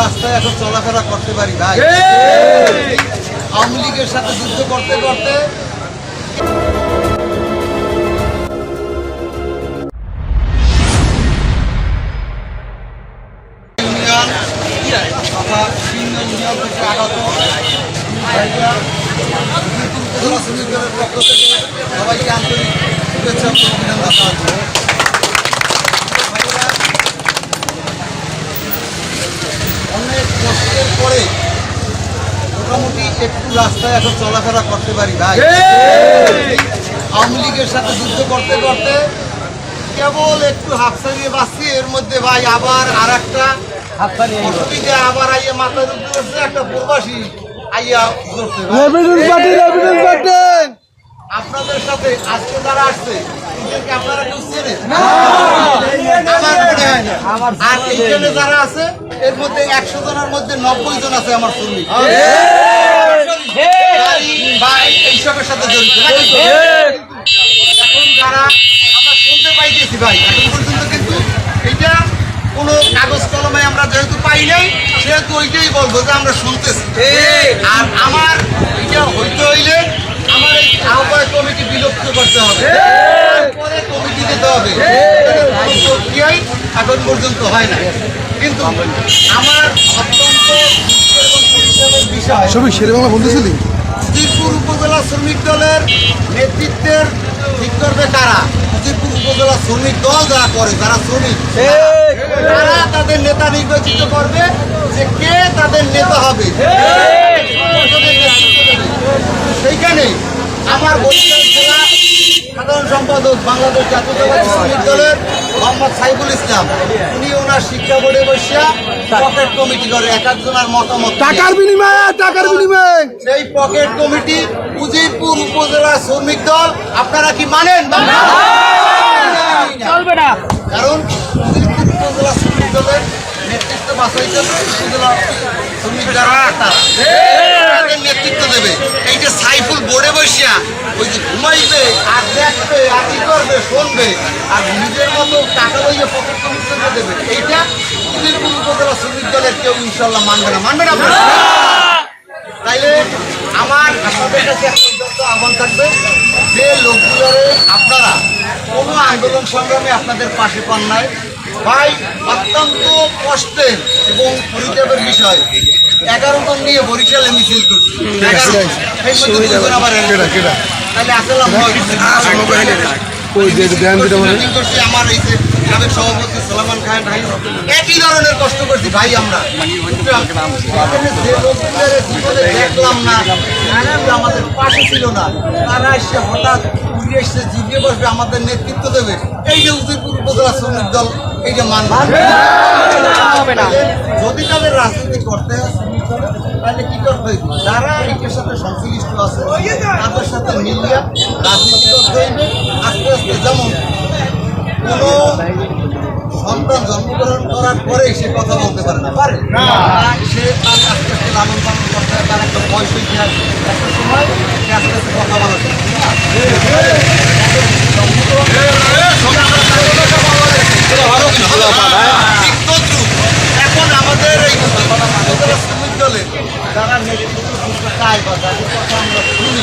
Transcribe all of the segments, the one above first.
রাস্তায় এখন চলাফেরা করতে পারি ভাই। আওয়ামী লীগের সাথে যুদ্ধ করতে করতে। পক্ষ থেকে সবাইকে আন্তরিক শুভেচ্ছা রাস্তায় এখন চলাফেরা করতে পারি ভাই। আওয়ামী লীগের সাথে যুদ্ধ করতে করতে কেবল একটু ছাড়িয়ে বাঁচছি। এর মধ্যে ভাই আবার আর একটা আবার আইয়া মাথার উপরে একটা প্রবাসী আইয়া আপনাদের সাথে আজকে যারা আসছে আপনারা কেউ চেনেন? আমার না। আর এইখানে যারা আছে এর মধ্যে একশো জনের মধ্যে নব্বই জন আছে আমার শ্রমিক ভাই, এইসবের সাথে জড়িত। এখন যারা আমরা শুনতে পাইতেছি ভাই এখন পর্যন্ত কিন্তু এটা কোনো কাগজ কলমে আমরা যেহেতু পাই নাই সেহেতু ওইটাই বলব যে আমরা শুনতেছি। আর আমার এটা হইতে হইলে আমার এই আহ্বায়ক কমিটি বিলুপ্ত করতে হবে। পরে কমিটি দিতে হবে। প্রক্রিয়াই এখন পর্যন্ত হয় না কিন্তু আমার অত্যন্ত দুঃখের এবং পরিতাপের বিষয় সবই শেরে বাংলা বলতেছিলি উজিরপুর উপজেলা শ্রমিক দলের নেতৃত্বের ঠিক করবে কারা? উজিরপুর উপজেলা শ্রমিক দল যারা করে যারা শ্রমিক তারা তাদের নেতা নির্বাচিত করবে যে কে তাদের নেতা হবে। সেইখানে আমার বরিশাল জেলা সাধারণ সম্পাদক বাংলাদেশ জাতীয়তাবাদী শ্রমিক দলের মোহাম্মদ সাইফুল ইসলাম। উনি ওনার শিক্ষা বোর্ডে বসিয়া পকেট কমিটি করে এক একজনের মতামত টাকার বিনিময়ে টাকার বিনিময়ে। সেই পকেট কমিটি উজিরপুর উপজেলা শ্রমিক দল। আপনারা কি মানেন? চলবে না। কারণ উজিরপুর উপজেলা শ্রমিক দলের নেতৃত্ব বাছাইতে উপজেলা শ্রমিক যারা তারা তাদের নেতৃত্ব দেবে এই যে সাইফুল বোর্ডে বসিয়া ওই যে ঘুমাইবে আর দেখবে আর কি করবে শুনবে। আর নিজের মতো টাকা লইয়ে পকেট কমিটিতে দেবে। এইটা উজিরপুর উপজেলা শ্রমিক দলের কেউ ইনশাল্লাহ মানবে না। মানবে না তাইলে আমার আপনাদের কাছে একটা আহ্বান থাকবে যে লোকগুলোরে আপনারা কোনো আন্দোলন সংগ্রামে আপনাদের পাশে পান নাই। ভাই অত্যন্ত কষ্টের এবং পরিতাপের বিষয়। এগারো জন নিয়ে বরিশালে মিছিল করছে। তাহলে মানে করছি আমার এই যে সাবেক সভাপতি সালমান খান ভাই একই ধরনের কষ্ট করছি ভাই আমরা। দেখলাম না আমাদের পাশে ছিল না। তারা এসে হঠাৎ উড়ে এসে জিভিয়ে বসবে আমাদের নেতৃত্ব দেবে। এই যে উদয়পুর উপজেলা শ্রমিক দল এই যে মানবে যদি তাদের রাজনীতি করতে তাহলে কি করতে যারা এটার সাথে সংশ্লিষ্ট আছে তাদের সাথে মিলিয়ে রাজনীতি করতে হইবে যেমন কোনো সন্তান জন্মগ্রহণ করার পরে সে কথা বলতে পারে না। পারে? সে তার আস্তে আস্তে লালন পালন করতে হয় তার একটা বয়স হয়েছে একটা সময় সে আস্তে আস্তে কথা বলা। এখন আমাদের এই শ্রমিক দলের যারা নেতৃত্ব কথা আমরা শুনি।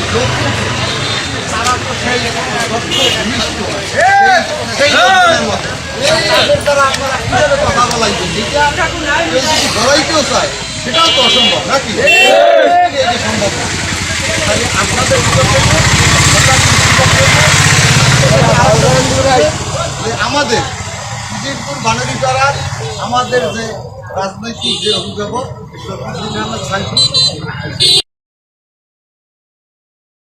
চায় সেটাও তো অসম্ভব নাকি সম্ভব আপনাদের আমাদের বিজেপুর বানারিপাড়ার আমাদের যে রাজনৈতিক যে অভিভাবক